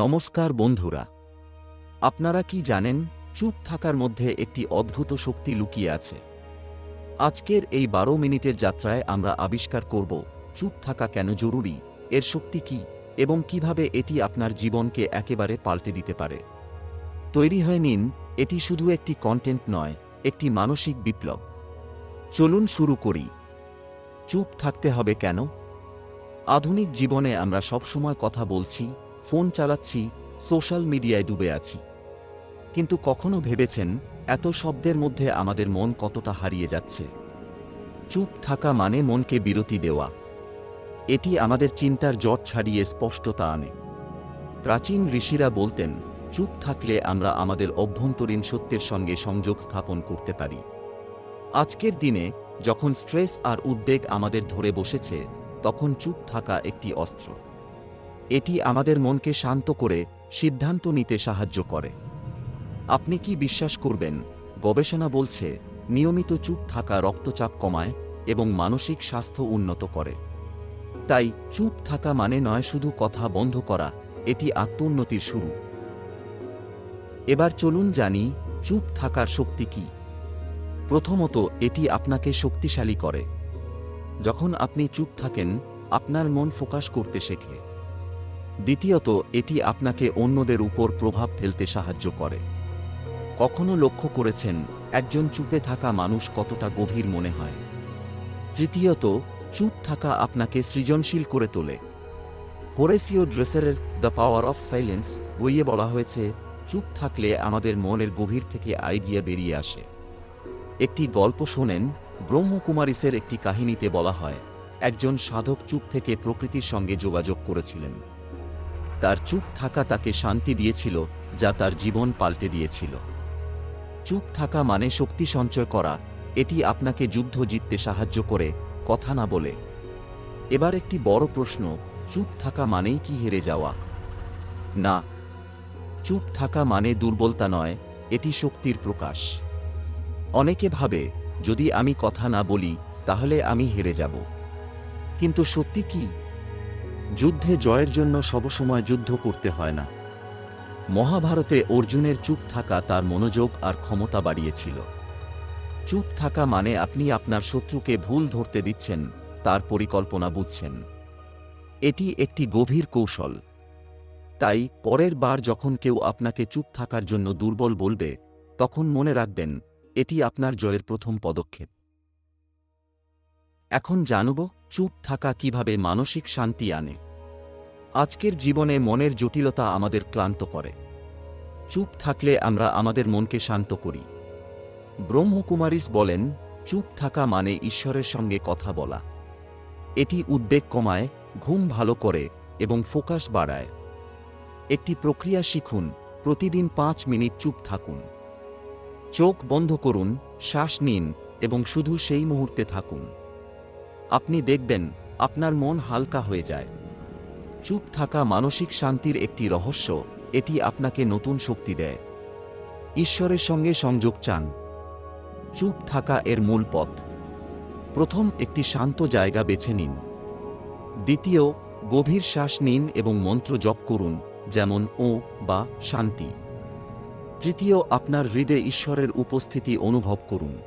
নমস্কার বন্ধুরা, আপনারা কি জানেন চুপ থাকার মধ্যে একটি অদ্ভুত শক্তি লুকিয়ে আছে? আজকের এই বারো মিনিটের যাত্রায় আমরা আবিষ্কার করব চুপ থাকা কেন জরুরি, এর শক্তি কি এবং কীভাবে এটি আপনার জীবনকে একেবারে পাল্টে দিতে পারে? তৈরি হয়ে নিন, এটি শুধু একটি কন্টেন্ট নয়, একটি মানসিক বিপ্লব। চলুন শুরু করি। চুপ থাকতে হবে কেন? আধুনিক জীবনে আমরা সবসময় কথা বলছি ফোন চালাচ্ছি, সোশ্যাল মিডিয়ায় ডুবে আছি। কিন্তু কখনো ভেবেছেন, এত শব্দের মধ্যে আমাদের মন কতটা হারিয়ে যাচ্ছে। চুপ থাকা মানে মনকে বিরতি দেওয়া। এটি আমাদের চিন্তার জট ছাড়িয়ে স্পষ্টতা আনে। প্রাচীন ঋষিরা বলতেন, চুপ থাকলে আমরা আমাদের অভ্যন্তরীণ সত্যের সঙ্গে সংযোগ স্থাপন করতে পারি। আজকের দিনে, যখন স্ট্রেস আর উদ্বেগ আমাদের ধরে বসেছে, তখন চুপ থাকা একটি অস্ত্র। এটি আমাদের মনকে শান্ত করে সিদ্ধান্ত নিতে সাহায্য করে। আপনি কি বিশ্বাস করবেন? গবেষণা বলছে, নিয়মিত চুপ থাকা রক্তচাপ কমায় এবং মানসিক স্বাস্থ্য উন্নত করে। তাই চুপ থাকা মানে নয় শুধু কথা বন্ধ করা, এটি আত্মোন্নতির শুরু। এবার চলুন জানি, চুপ থাকার শক্তি কি? প্রথমত, এটি আপনাকে শক্তিশালী করে। যখন আপনি চুপ থাকেন, আপনার মন ফোকাস করতে শেখে। দ্বিতীয়ত, এটি আপনাকে অন্যদের উপর প্রভাব ফেলতে সাহায্য করে। কখনো লক্ষ্য করেছেন একজন চুপে থাকা মানুষ কতটা গভীর মনে হয়? তৃতীয়ত, চুপ থাকা আপনাকে সৃজনশীল করে তোলে। হোরেসিও ড্রেসারের দ্য পাওয়ার অফ সাইলেন্স বইয়ে বলা হয়েছে, চুপ থাকলে আমাদের মনের গভীর থেকে আইডিয়া বেরিয়ে আসে। একটি গল্প শোনেন, ব্রহ্মকুমারিসের একটি কাহিনীতে বলা হয়, একজন সাধক চুপ থেকে প্রকৃতির সঙ্গে যোগাযোগ করেছিলেন। তার চুপ থাকা তাকে শান্তি দিয়েছিল, যা তার জীবন পাল্টে দিয়েছিল। চুপ থাকা মানে শক্তি সঞ্চয় করা, এটি আপনাকে যুদ্ধ জিততে সাহায্য করে, কথা না বলে। এবার একটি বড় প্রশ্ন, চুপ থাকা মানেই কি হেরে যাওয়া? না, চুপ থাকা মানে দুর্বলতা নয়, এটি শক্তির প্রকাশ। অনেকে ভাবে, যদি আমি কথা না বলি, তাহলে আমি হেরে যাব। কিন্তু সত্যি কি? যুদ্ধে জয়ের জন্য সবসময় যুদ্ধ করতে হয় না। মহাভারতে অর্জুনের চুপ থাকা তার মনোযোগ আর ক্ষমতা বাড়িয়েছিল। চুপ থাকা মানে আপনি আপনার শত্রুকে ভুল ধরতে দিচ্ছেন, তার পরিকল্পনা বুঝছেন। এটি একটি গভীর কৌশল। তাই পরের বার যখন কেউ আপনাকে চুপ থাকার জন্য দুর্বল বলবে, তখন মনে রাখবেন, এটি আপনার জয়ের প্রথম পদক্ষেপ। এখন জানব চুপ থাকা কীভাবে মানসিক শান্তি আনে। আজকের জীবনে মনের জটিলতা আমাদের ক্লান্ত করে। চুপ থাকলে আমরা আমাদের মনকে শান্ত করি। ব্রহ্মকুমারিস বলেন, চুপ থাকা মানে ঈশ্বরের সঙ্গে কথা বলা। এটি উদ্বেগ কমায়, ঘুম ভালো করে এবং ফোকাস বাড়ায়। একটি প্রক্রিয়া শিখুন, প্রতিদিন পাঁচ মিনিট চুপ থাকুন। চোখ বন্ধ করুন, শ্বাস নিন এবং শুধু সেই মুহূর্তে থাকুন। আপনি দেখবেন আপনার মন হালকা হয়ে যায়। চুপ থাকা মানসিক শান্তির একটি রহস্য, এটি আপনাকে নতুন শক্তি দেয়। ঈশ্বরের সঙ্গে সংযোগ চান। চুপ থাকা এর মূল পথ। প্রথম একটি শান্ত জায়গা বেছে নিন। দ্বিতীয়, গভীর শ্বাস নিন এবং মন্ত্র জপ করুন, যেমন ও বা শান্তি। তৃতীয়, আপনার হৃদয়ে ঈশ্বরের উপস্থিতি অনুভব করুন।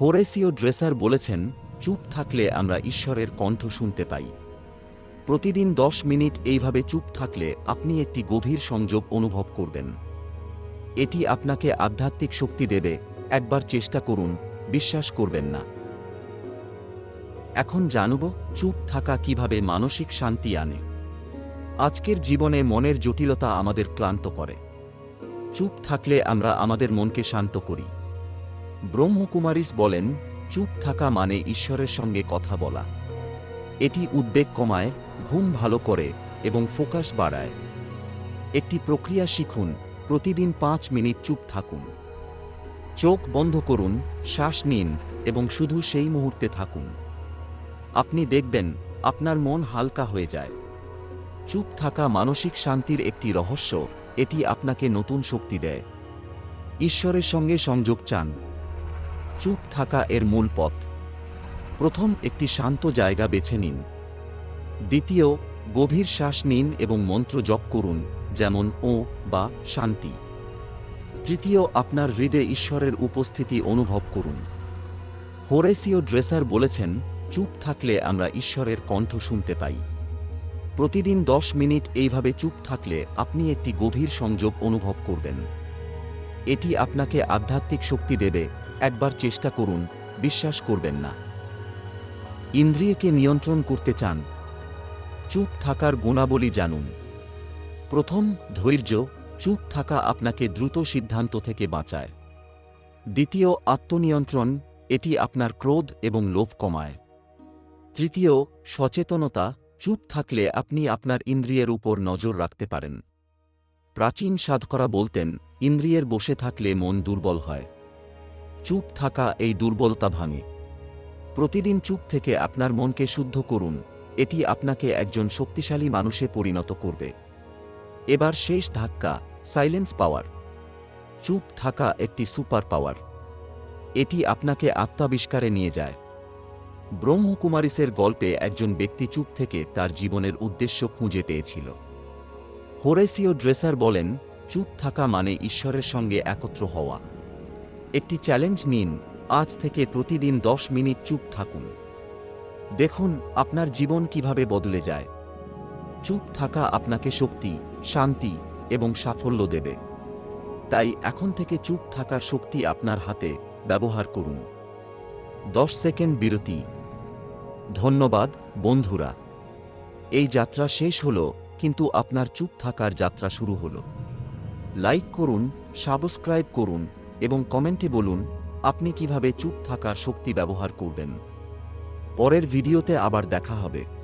হোরেসিও ড্রেসার বলেছেন চুপ থাকলে আমরা ঈশ্বরের কণ্ঠ শুনতে পাই। প্রতিদিন দশ মিনিট এইভাবে চুপ থাকলে আপনি একটি গভীর সংযোগ অনুভব করবেন। এটি আপনাকে আধ্যাত্মিক শক্তি দেবে, একবার চেষ্টা করুন, বিশ্বাস করবেন না। এখন জানব, চুপ থাকা কীভাবে মানসিক শান্তি আনে। আজকের জীবনে মনের জটিলতা আমাদের ক্লান্ত করে। চুপ থাকলে আমরা আমাদের মনকে শান্ত করি। ব্রহ্মকুমারিস বলেন চুপ থাকা মানে ঈশ্বরের সঙ্গে কথা বলা। এটি উদ্বেগ কমায়, ঘুম ভালো করে এবং ফোকাস বাড়ায়। একটি প্রক্রিয়া শিখুন, প্রতিদিন পাঁচ মিনিট চুপ থাকুন। চোখ বন্ধ করুন, শ্বাস নিন এবং শুধু সেই মুহূর্তে থাকুন। আপনি দেখবেন, আপনার মন হালকা হয়ে যায়। চুপ থাকা মানসিক শান্তির একটি রহস্য, এটি আপনাকে নতুন শক্তি দেয়। ঈশ্বরের সঙ্গে সংযোগ চান। চুপ থাকা এর মূল পথ। প্রথম একটি শান্ত জায়গা বেছে নিন। দ্বিতীয়, গভীর শ্বাস নিন এবং মন্ত্র জপ করুন, যেমন ও বা শান্তি। তৃতীয়, আপনার হৃদয়ে ঈশ্বরের উপস্থিতি অনুভব করুন। হোরেসিও ড্রেসার বলেছেন, চুপ থাকলে আমরা ঈশ্বরের কণ্ঠ শুনতে পাই। প্রতিদিন দশ মিনিট এইভাবে চুপ থাকলে আপনি একটি গভীর সংযোগ অনুভব করবেন। এটি আপনাকে আধ্যাত্মিক শক্তি দেবে একবার চেষ্টা করুন, বিশ্বাস করবেন না। ইন্দ্রিয়কে নিয়ন্ত্রণ করতে চান, চুপ থাকার গুণাবলী জানুন। প্রথম ধৈর্য, চুপ থাকা আপনাকে দ্রুত সিদ্ধান্ত থেকে বাঁচায়। দ্বিতীয় আত্মনিয়ন্ত্রণ, এটি আপনার ক্রোধ এবং লোভ কমায়। তৃতীয় সচেতনতা, চুপ থাকলে আপনি আপনার ইন্দ্রিয়ের উপর নজর রাখতে পারেন। প্রাচীন সাধকরা বলতেন, ইন্দ্রিয়ের বসে থাকলে মন দুর্বল হয়। চুপ থাকা এই দুর্বলতা ভাঙে। প্রতিদিন চুপ থেকে আপনার মনকে শুদ্ধ করুন, এটি আপনাকে একজন শক্তিশালী মানুষে পরিণত করবে। এবার শেষ ধাক্কা সাইলেন্স পাওয়ার চুপ থাকা একটি সুপার পাওয়ার এটি আপনাকে আত্মাবিষ্কারে নিয়ে যায়। ব্রহ্মকুমারিসের গল্পে একজন ব্যক্তি চুপ থেকে তার জীবনের উদ্দেশ্য খুঁজে পেয়েছিল। হোরেসিও ড্রেসার বলেন, চুপ থাকা মানে ঈশ্বরের সঙ্গে একত্র হওয়া। একটি চ্যালেঞ্জ নিন। আজ থেকে প্রতিদিন দশ মিনিট চুপ থাকুন। দেখুন আপনার জীবন কীভাবে বদলে যায়। চুপ থাকা আপনাকে শক্তি, শান্তি এবং সাফল্য দেবে। তাই এখন থেকে চুপ থাকার শক্তি আপনার হাতে ব্যবহার করুন। দশ সেকেন্ড বিরতি। ধন্যবাদ, বন্ধুরা। এই যাত্রা শেষ হল, কিন্তু আপনার চুপ থাকার যাত্রা শুরু হল। লাইক করুন, সাবস্ক্রাইব করুন এবং কমেন্টে বলুন, আপনি কীভাবে চুপ থাকার শক্তি ব্যবহার করবেন। পরের ভিডিওতে আবার দেখা হবে।